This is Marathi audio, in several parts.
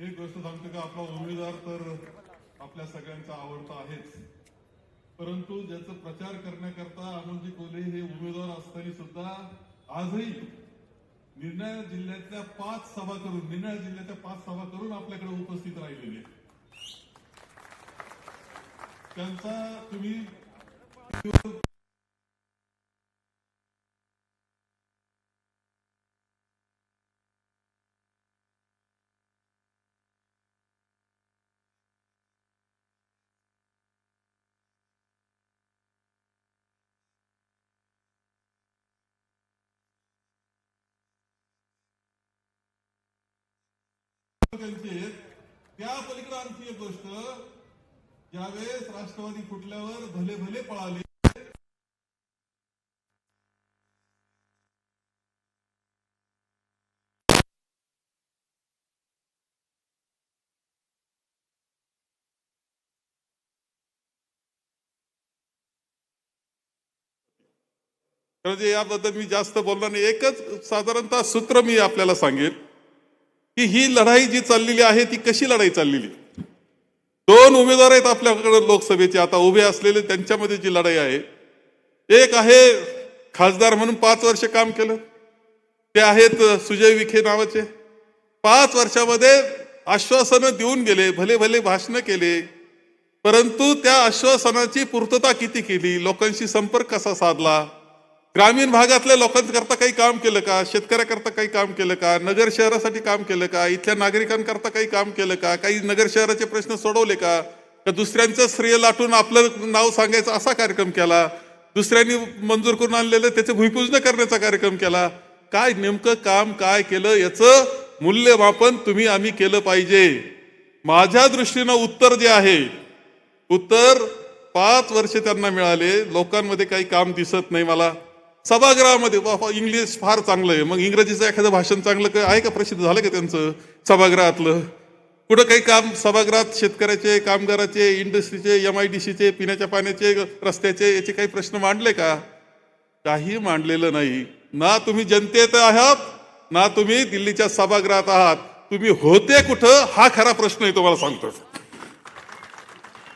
एक गोष्ट सांगतो का? आपला उमेदवार तर आपल्या सगळ्यांचा आवडता आहेच. परंतु ज्याचा प्रचार करण्याकरता आनंदजी कोल्हे हे उमेदवार असताना सुद्धा आजही निर्णय जिल्ह्यातल्या पाच सभा करून निर्णय जिल्ह्याच्या पाच सभा करून आपल्याकडे उपस्थित राहिलेले त्यांचा तुम्ही त्यांचे आहेत. त्या पलीकडे आणखी एक गोष्ट ज्यावेळेस राष्ट्रवादी फुटल्यावर भले भले पळाले. म्हणजे याबद्दल मी जास्त बोलणार नाही. एकच साधारणतः सूत्र मी आपल्याला सांगेन. की ही लढाई जी चाललेली आहे ती कशी लढाई चाललेली? दोन उमेदवार आहेत आपल्याकडे लोकसभेचे. आता उभे असलेले त्यांच्यामध्ये जी लढाई आहे एक आहे खासदार म्हणून पाच वर्ष काम केलं. ते आहेत सुजय विखे नावाचे. पाच वर्षामध्ये आश्वासनं देऊन गेले भले भले भाषणं केले परंतु त्या आश्वासनाची पूर्तता किती केली? लोकांशी संपर्क कसा साधला? ग्रामीण भागातल्या लोकांकरता काही काम केलं का? शेतकऱ्याकरता काही काम केलं का? नगर शहरासाठी काम केलं का? इथल्या नागरिकांकरता काही काम केलं का? काही नगर शहराचे प्रश्न सोडवले का? का दुसऱ्यांचं श्रेय लाटून आपलं नाव सांगायचं असा कार्यक्रम केला? दुसऱ्यांनी मंजूर करून आणलेलं त्याचं भूमिपूजन करण्याचा कार्यक्रम केला? काय नेमकं काम काय केलं? याचं मूल्यमापन तुम्ही आम्ही केलं पाहिजे. माझ्या दृष्टीनं उत्तर जे आहे उत्तर पाच वर्ष त्यांना मिळाले. लोकांमध्ये काही काम दिसत नाही मला. सभागृहामध्ये बाबा इंग्लिश फार चांगलं आहे. मग इंग्रजीचं एखादं भाषण चांगलं का- आहे का? प्रसिद्ध झालं का त्यांचं सभागृहातलं? कुठं काही काम सभागृहात शेतकऱ्याचे कामगाराचे इंडस्ट्रीचे एम आय डी सीचे पिण्याच्या पाण्याचे रस्त्याचे याचे काही प्रश्न मांडले का? काही मांडलेलं नाही. ना तुम्ही जनतेत आहात ना तुम्ही दिल्लीच्या सभागृहात आहात. तुम्ही होते कुठं? हा खरा प्रश्न आहे तुम्हाला सांगतो.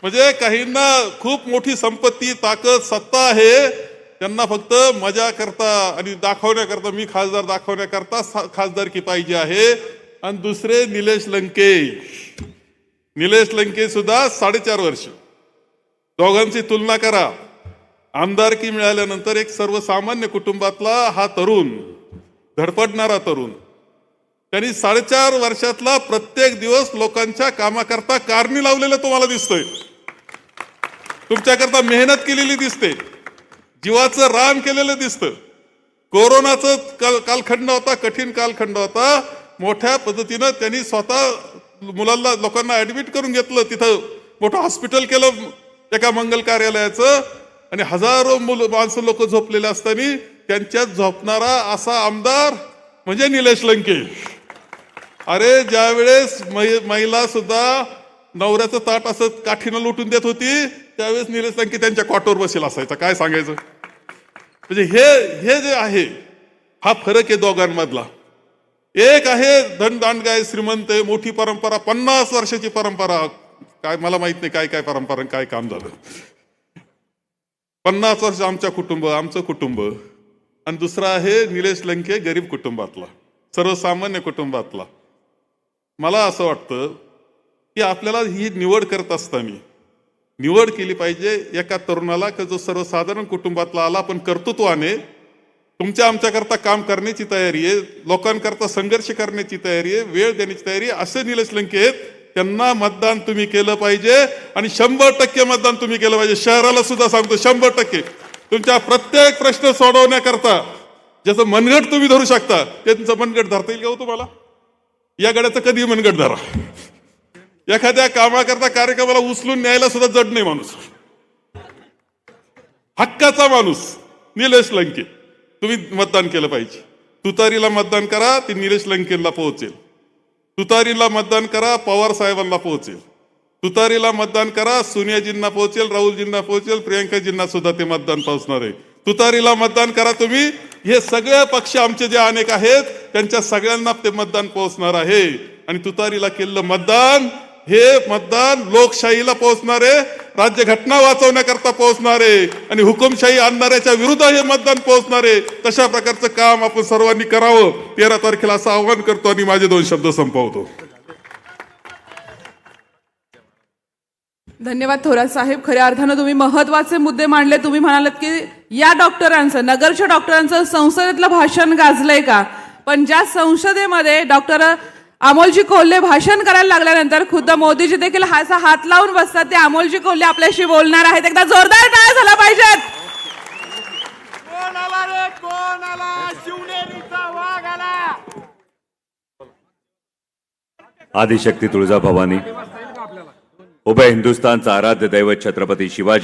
म्हणजे काहींना खूप मोठी संपत्ती ताकद सत्ता आहे. त्यांना फक्त मजा करता आणि दाखवण्याकरता मी खासदार दाखवण्याकरता खासदारकी पाहिजे आहे. आणि दुसरे निलेश लंके. निलेश लंके सुद्धा साडेचार वर्ष. दोघांची तुलना करा. आमदारकी मिळाल्यानंतर एक सर्वसामान्य कुटुंबातला हा तरुण धडपडणारा तरुण त्यांनी साडेचार वर्षातला प्रत्येक दिवस लोकांच्या कामाकरता कारणी लावलेलं तुम्हाला दिसतंय. तुमच्याकरता मेहनत केलेली दिसते. जीवाचं रान केलेलं दिसतं. कोरोनाचं काल कालखंड होता कठीण कालखंड होता. मोठ्या पद्धतीनं त्यांनी स्वतः मुलांना लोकांना ऍडमिट करून घेतलं. तिथं मोठं हॉस्पिटल केलं एका मंगल कार्यालयाचं. आणि हजारो मुलं माणसं लोक झोपलेले असताना त्यांच्यात झोपणारा असा आमदार म्हणजे निलेश लंके. अरे ज्या वेळेस महिला सुद्धा नवऱ्याचं ताट असं काठीनं लुटून देत होती त्यावेळेस निलेश लंके त्यांच्या क्वाटोर बसेल असायचा. काय सांगायचं? म्हणजे हे हे जे आहे हा फरक आहे दोघांमधला. एक आहे धनदांडगाय श्रीमंत आहे मोठी परंपरा पन्नास वर्षाची परंपरा. काय मला माहीत नाही काय काय परंपरा काय काम झालं. पन्नास वर्ष आमच्या कुटुंब आमचं कुटुंब. आणि दुसरा आहे निलेश लंके गरीब कुटुंबातला सर्वसामान्य कुटुंबातला. मला असं वाटतं की आपल्याला ही निवड करत असताना निवड केली पाहिजे. एका तरुणाला का जो सर्वसाधारण कुटुंबातला आला पण कर्तृत्वाने तुमच्या आमच्याकरता काम करण्याची तयारी आहे लोकांकरता संघर्ष करण्याची तयारी आहे वेळ देण्याची तयारी आहे असे निलेश लंके आहेत. त्यांना मतदान तुम्ही केलं पाहिजे आणि शंभर टक्के मतदान तुम्ही केलं पाहिजे. शहराला सुद्धा सांगतो शंभर टक्के. तुमच्या प्रत्येक प्रश्न सोडवण्याकरता ज्याचं मनगट तुम्ही धरू शकता ते तुमचं मनगट धरता येईल का हो तुम्हाला? या गड्याचं कधी मनगट धरा. एखाद्या कामाकरता कार्यक्रमाला उचलून न्यायला सुद्धा जड नाही माणूस. हक्काचा माणूस निलेश लंके. तुम्ही मतदान केलं पाहिजे. तुतारीला मतदान करा ते निलेश लंकेला पोहोचेल. तुतारीला मतदान करा पवार साहेबांना पोहोचेल. तुतारीला मतदान करा सोनियाजींना पोहोचेल राहुलजींना पोहोचेल प्रियंकाजींना सुद्धा ते मतदान पोहोचणार आहे. तुतारीला मतदान करा तुम्ही. हे सगळे पक्ष आमचे जे अनेक आहेत त्यांच्या सगळ्यांना ते मतदान पोहोचणार आहे. आणि तुतारीला केलेलं मतदान हे मतदान लोकशाहीला पोहोचणारे राज्यघटना वाचवण्याकरता पोहोचणारे आणि हुकुमशाही आणणाऱ्याच्या विरुद्ध हे मतदान पोहोचणारे तशा प्रकारचं काम आपण सर्वांनी करावं. तेरा तारखेला असं आवाहन करतो आणि माझे दोन शब्द संपवतो. धन्यवाद थोरात साहेब. खऱ्या अर्थानं तुम्ही महत्त्वाचे मुद्दे मांडले. तुम्ही म्हणालात की या डॉक्टरांचं नगरच्या डॉक्टरांचं संसदेतलं भाषण गाजलंय का? पण ज्या संसदेमध्ये डॉक्टर अमोलजी कोल्हे भाषण करायला लागल्यानंतर खुद्द मोदीजी देखील हा असा हात लावून बसतात. ते अमोलजी कोल्हे आपल्याशी बोलणार आहेत. एकदा जोरदार टाळ्या झाला पाहिजेत कोण आला रे? कोण आला? शिवनेरीचा वाघ आला. आदिशक्ती तुळजाभवानी उभय हिंदुस्थानचा आराध्य दैवत छत्रपती शिवाजी.